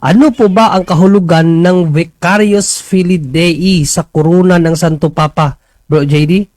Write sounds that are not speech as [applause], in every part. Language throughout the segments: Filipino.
Ano po ba ang kahulugan ng Vicarious Filii Dei sa korona ng Santo Papa, Bro JD?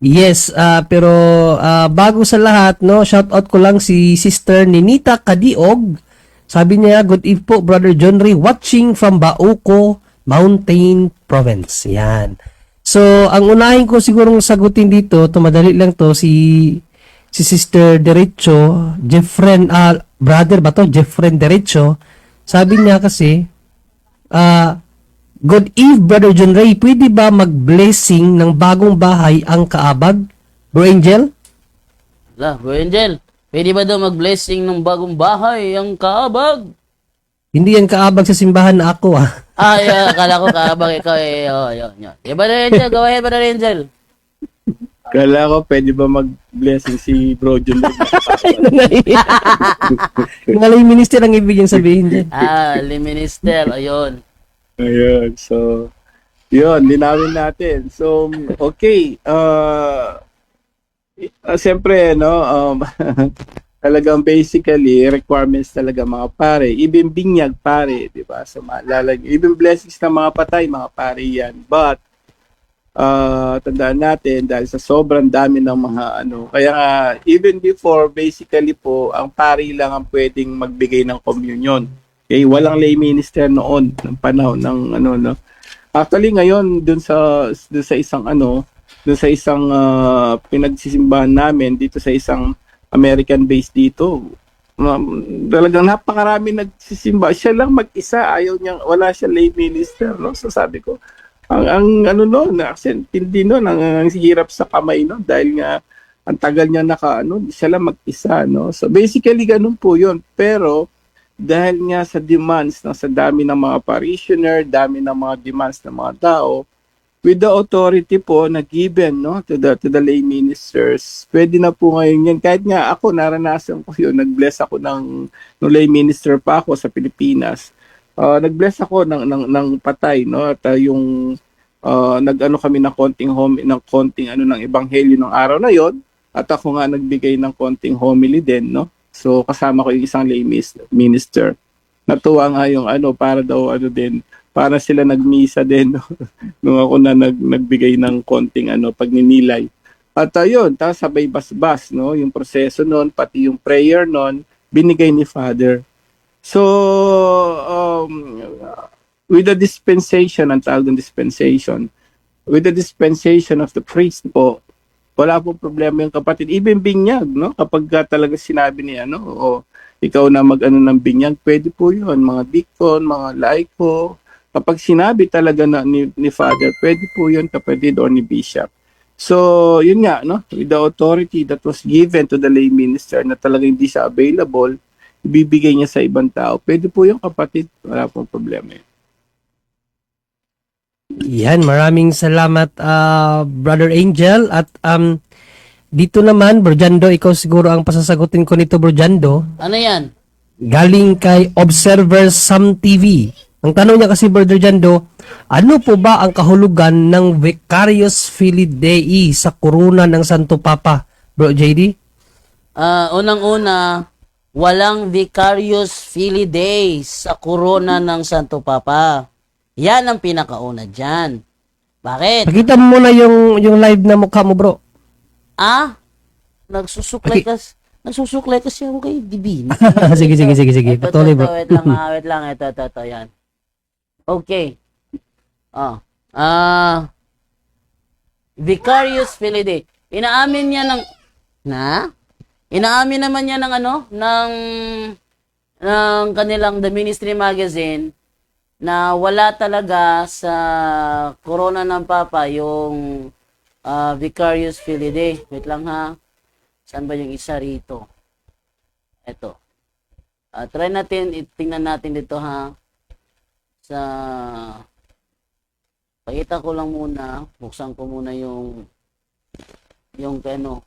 Yes, ah, pero ah, bago sa lahat, no, shout out ko lang si Sister Ninita Kadiog. Sabi niya, good eve po, Brother John Ray, watching from Bauco Mountain Province. Yan. So, ang unahin ko sigurong sagutin dito, tumadali lang to, si si Sister Derecho, Jeffren, ah, brother ba to? Jeffren Derecho. Sabi niya kasi, ah, Good eve, Brother John Ray. Pwede ba mag-blessing ng bagong bahay ang kaabag? Bro Angel? La, Bro Angel, pwede ba daw mag-blessing ng bagong bahay ang kaabag? Hindi yan kaabag sa simbahan na ako ah. [laughs] Ay, uh, akala ko kaabag ikaw eh. Oh, yun, yun. Yeah, Brother Angel, go ahead, Brother Angel. Kala ko pwede ba mag-blessing si Bro John? Ngalay [laughs] minister ang ibig niyang sabihin dyan. Ah, Liminister, ayun. Ayun, so, yun, linawin natin. So, okay, uh, uh, siyempre, no, um, [laughs] talagang basically, requirements talaga mga pare. Even binyag pare, di ba? So, maalala. Even blessings ng mga patay, mga pare yan. But, uh, tandaan natin, dahil sa sobrang dami ng mga ano, kaya nga, even before, basically po, ang pari lang ang pwedeng magbigay ng communion. Okay, walang lay minister noon ng panahon ng ano no. Actually ngayon dun sa dun sa isang ano, dun sa isang ah, pinagsisimbahan namin dito sa isang American base dito. Um, talagang napakarami nagsisimba. Siya lang mag-isa, ayaw niya, wala siya lay minister, no? So sabi ko, ang, ang ano no, na hindi no, ang, ang hirap sa kamay no, dahil nga ang tagal niya naka ano, siya lang mag-isa, no? So basically ganun po 'yun. Pero dahil nga sa demands na sa dami ng mga parishioner, dami ng mga demands ng mga tao, with the authority po na given no, to, the, to the lay ministers, pwede na po ngayon yan. Kahit nga ako, naranasan ko yun, nag-bless ako ng, ng lay minister pa ako sa Pilipinas. Uh, nag-bless ako ng, ng, ng patay, no, at uh, yung uh, nag-ano kami ng konting home, ng konting ano ng ebanghelyo ng araw na yon at ako nga nagbigay ng konting homily din, no? So kasama ko yung isang lay minister. Natuwa nga yung ano para daw ano din para sila nagmisa din no? [laughs] nung ako na nag, nagbigay ng konting ano pagninilay. At ayun, ta sabay basbas no, yung proseso noon pati yung prayer noon binigay ni Father. So um, with the dispensation, ang tawag ng dispensation, with the dispensation of the priest po, wala po problema yung kapatid. Even binyag, no? Kapag ka talaga sinabi niya, no? O ikaw na mag-ano ng binyag, pwede po yun. Mga deacon, mga laiko. Kapag sinabi talaga na ni, ni father, pwede po yun kapatid or ni bishop. So, yun nga, no? With the authority that was given to the lay minister na talaga hindi siya available, ibibigay niya sa ibang tao. Pwede po yung kapatid. Wala pong problema yun. Yan, maraming salamat ah, Brother Angel at um dito naman Bro Jando, ikaw siguro ang pasasagutin ko nito Bro Jando. Ano yan? Galing kay Observer Sam TV. Ang tanong niya kasi Brother Jando, ano po ba ang kahulugan ng Vicarious Filii Dei sa korona ng Santo Papa? Bro JD? Ah, unang-una, walang Vicarious Filii Dei sa korona ng Santo Papa. Yan ang pinakauna dyan. Bakit? Pakita mo muna yung yung live na mukha mo, bro. Ah? Nagsusuklay kas Nagsusuklay kasi ako kay Divine. [laughs] sige, sige, sige, sige. Patuloy, bro. Wait lang, ah, wait lang. Ito, ito, ito, yan. Okay. Ah. Ah. Vicarious Filii Dei. Inaamin niya ng... Na? Inaamin naman niya ng ano? Ng... ng kanilang The Ministry Magazine na wala talaga sa corona ng Papa yung ah, Vicarious Filii Dei. Wait lang ha. Saan ba yung isa rito? Ito. Ah, try natin, tingnan natin dito ha. Sa Pakita ko lang muna, buksan ko muna yung yung ano.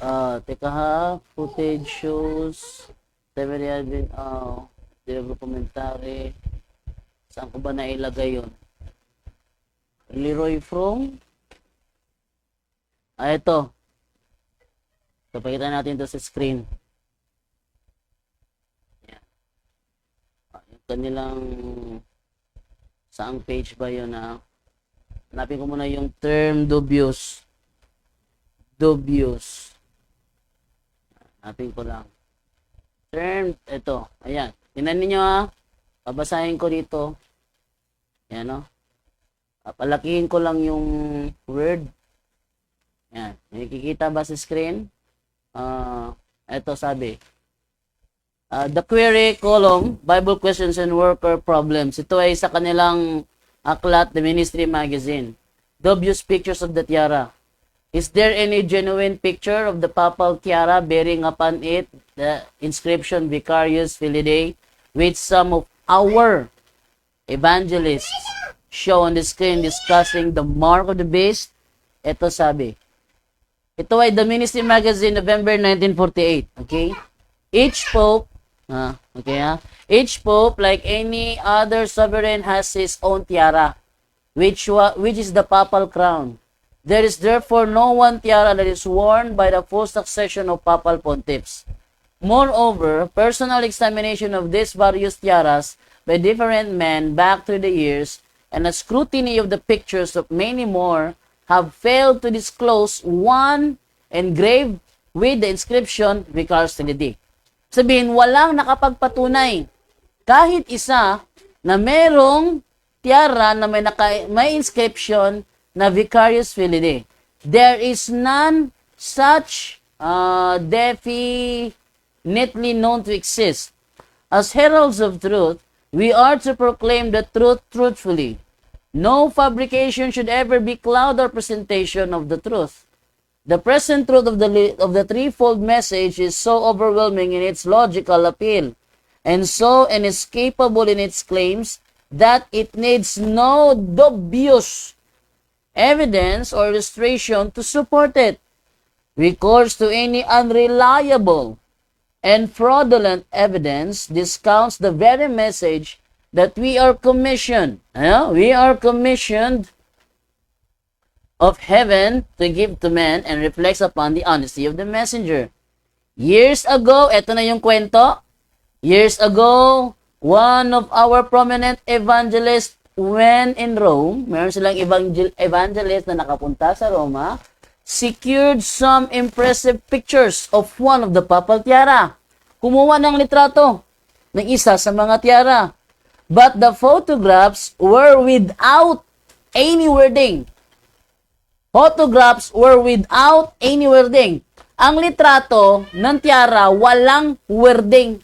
Ah, teka ha, footage shows Advent, oh, uh, commentary. Saan ko ba nailagay yon? Leroy From. Ah, ito. So, pakita natin ito sa screen. Yan. Ah, yung kanilang saang page ba yun na hanapin ko muna yung term dubious. Dubious. Hanapin ko lang. Term, ito. Ayan. Tingnan ninyo ha. Babasahin ko dito. Ayan no. Ah, Palakihin ko lang yung word. Yan. Nakikita ba sa screen? Ah, ito sabi. Ah, the query column, Bible questions and worker problems. Ito ay sa kanilang aklat, the ministry magazine. Dubious pictures of the tiara. Is there any genuine picture of the papal tiara bearing upon it the inscription Vicarius Filidae, which some of our evangelists show on the screen discussing the mark of the beast? Ito sabi. Ito ay The Ministry Magazine, November 1948. Okay? Each pope, ah, okay ha? Each pope, like any other sovereign, has his own tiara, which, which is the papal crown. There is therefore no one tiara that is worn by the full succession of papal pontiffs. Moreover, personal examination of these various tiaras by different men back through the years and a scrutiny of the pictures of many more have failed to disclose one engraved with the inscription Vicars Trinity. Sabihin, walang nakapagpatunay kahit isa na merong tiara na may, naka, may inscription na Vicarius Filidae. There is none such uh, definitely known to exist. As heralds of truth, we are to proclaim the truth truthfully. No fabrication should ever be cloud or presentation of the truth. The present truth of the of the threefold message is so overwhelming in its logical appeal and so inescapable in its claims that it needs no dubious evidence or illustration to support it. Recourse to any unreliable and fraudulent evidence discounts the very message that we are commissioned. Ano? We are commissioned of heaven to give to men and reflects upon the honesty of the messenger. Years ago, eto na yung kwento. Years ago, one of our prominent evangelists when in Rome, meron silang evangel- evangelist na nakapunta sa Roma, secured some impressive pictures of one of the papal tiara. Kumuha ng litrato ng isa sa mga tiara. But the photographs were without any wording. Photographs were without any wording. Ang litrato ng tiara walang wording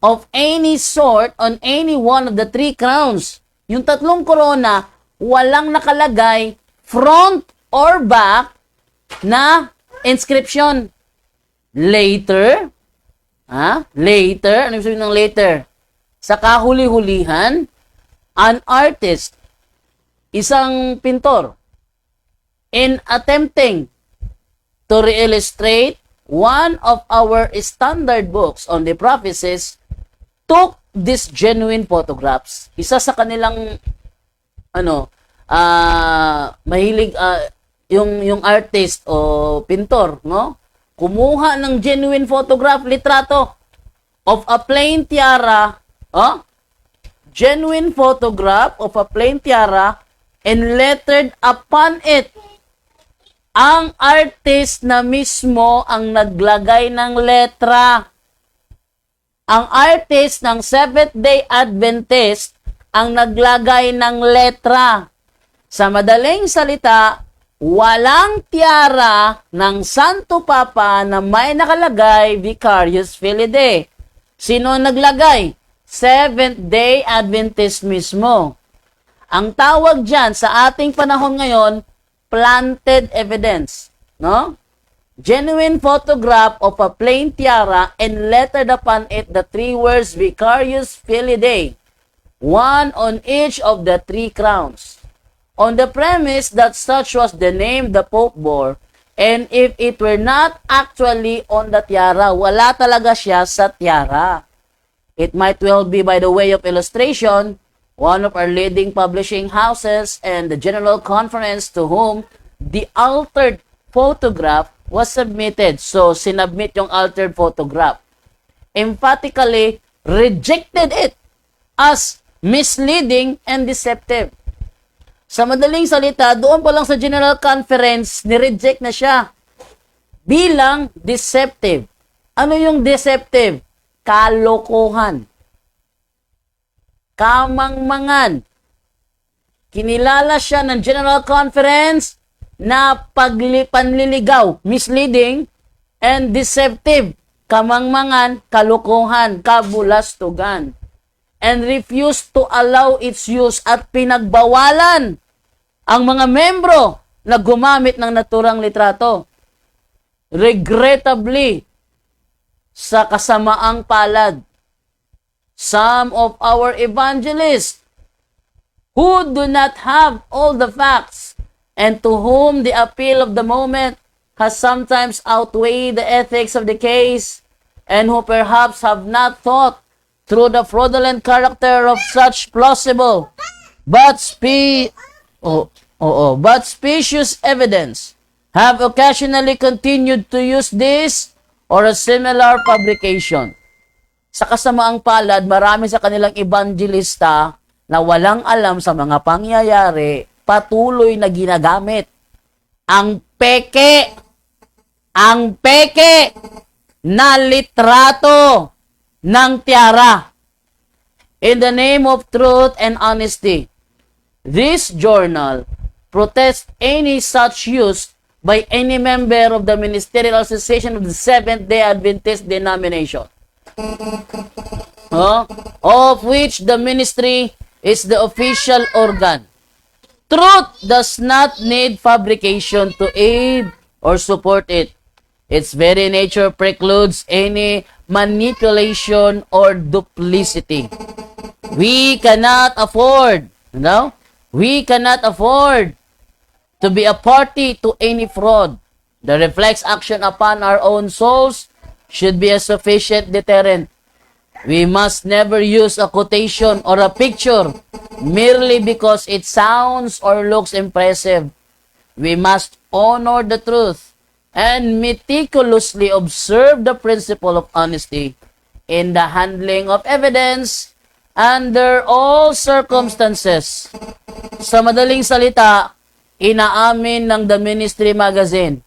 of any sort on any one of the three crowns. Yung tatlong corona, walang nakalagay front or back na inscription. Later, ha? Later, ano ibig sabihin ng later? Sa kahuli-hulihan, an artist, isang pintor, in attempting to re-illustrate one of our standard books on the prophecies, took these genuine photographs. Isa sa kanilang ano, ah mahilig ah, yung yung artist o pintor, no? Kumuha ng genuine photograph litrato of a plain tiara, oh? Genuine photograph of a plain tiara and lettered upon it ang artist na mismo ang naglagay ng letra. Ang artist ng Seventh-day Adventist ang naglagay ng letra. Sa madaling salita, walang tiara ng Santo Papa na may nakalagay Vicarius Filidae. Sino ang naglagay? Seventh-day Adventist mismo. Ang tawag dyan sa ating panahon ngayon, planted evidence. No? Genuine photograph of a plain tiara and lettered upon it the three words Vicarius Filidae, one on each of the three crowns. On the premise that such was the name the Pope bore, and if it were not actually on the tiara, wala talaga siya sa tiara. It might well be by the way of illustration one of our leading publishing houses, and the General Conference to whom the altered photograph was submitted. So, sinubmit yung altered photograph. Emphatically rejected it as misleading and deceptive. Sa madaling salita, doon pa lang sa General Conference, ni-reject na siya bilang deceptive. Ano yung deceptive? Kalokohan. Kamangmangan. Kinilala siya ng General Conference na pagli panliligaw, misleading, and deceptive, kamangmangan, kalokohan, kabulastugan, and refused to allow its use at pinagbawalan ang mga membro na gumamit ng naturang litrato. Regrettably, sa kasamaang palad, some of our evangelists who do not have all the facts and to whom the appeal of the moment has sometimes outweighed the ethics of the case and who perhaps have not thought through the fraudulent character of such plausible but spe oh, oh, oh, but specious evidence have occasionally continued to use this or a similar publication. Sa kasamaang palad, marami sa kanilang evangelista na walang alam sa mga pangyayari, patuloy na ginagamit ang peke, ang peke na litrato ng tiara in the name of truth and honesty. This journal protests any such use by any member of the Ministerial Association of the Seventh-day Adventist denomination. Huh? Of which the ministry is the official organ. Truth does not need fabrication to aid or support it. Its very nature precludes any manipulation or duplicity. We cannot afford, you know, we cannot afford to be a party to any fraud. The reflex action upon our own souls should be a sufficient deterrent. We must never use a quotation or a picture merely because it sounds or looks impressive. We must honor the truth and meticulously observe the principle of honesty in the handling of evidence under all circumstances. Sa madaling salita, inaamin ng The Ministry Magazine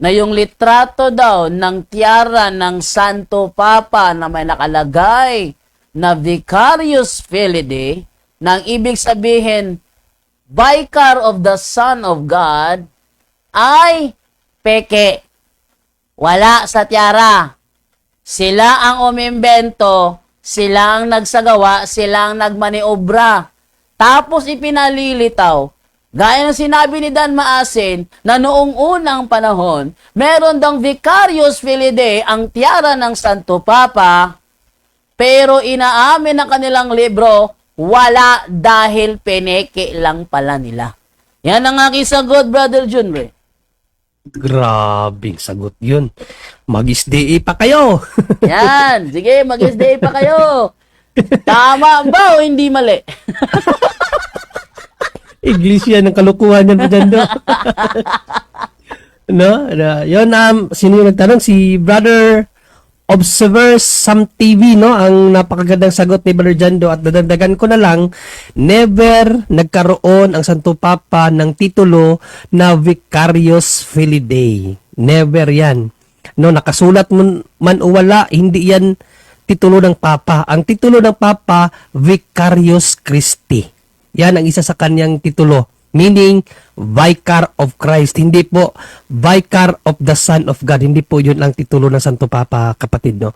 na yung litrato daw ng tiara ng Santo Papa na may nakalagay na Vicarius Filii, nang ibig sabihin, Vicar of the Son of God, ay peke. Wala sa tiara. Sila ang umimbento, sila ang nagsagawa, sila ang nagmaniobra. Tapos ipinalilitaw Gaya ng sinabi ni Dan Maasin na noong unang panahon, meron dang Vicarius Filii ang tiara ng Santo Papa, pero inaamin ng kanilang libro, wala dahil peneke lang pala nila. Yan ang aking sagot, Brother Junre. Grabing sagot yun. Mag-SDA pa kayo. [laughs] Yan, sige, mag-SDA pa kayo. Tama ba o hindi mali? [laughs] Iglesia ng kalukuhan yan dyan do. [laughs] no? Na, yun, um, sino yung nagtanong? Si Brother Observer Sam TV, no? Ang napakagandang sagot ni Brother Jando at dadagdagan ko na lang, never nagkaroon ang Santo Papa ng titulo na Vicarius Filii. Never yan. No, nakasulat man, man o wala, hindi yan titulo ng Papa. Ang titulo ng Papa, Vicarius Christi. Yan ang isa sa kanyang titulo. Meaning, Vicar of Christ. Hindi po Vicar of the Son of God. Hindi po yun ang titulo ng Santo Papa, kapatid, no?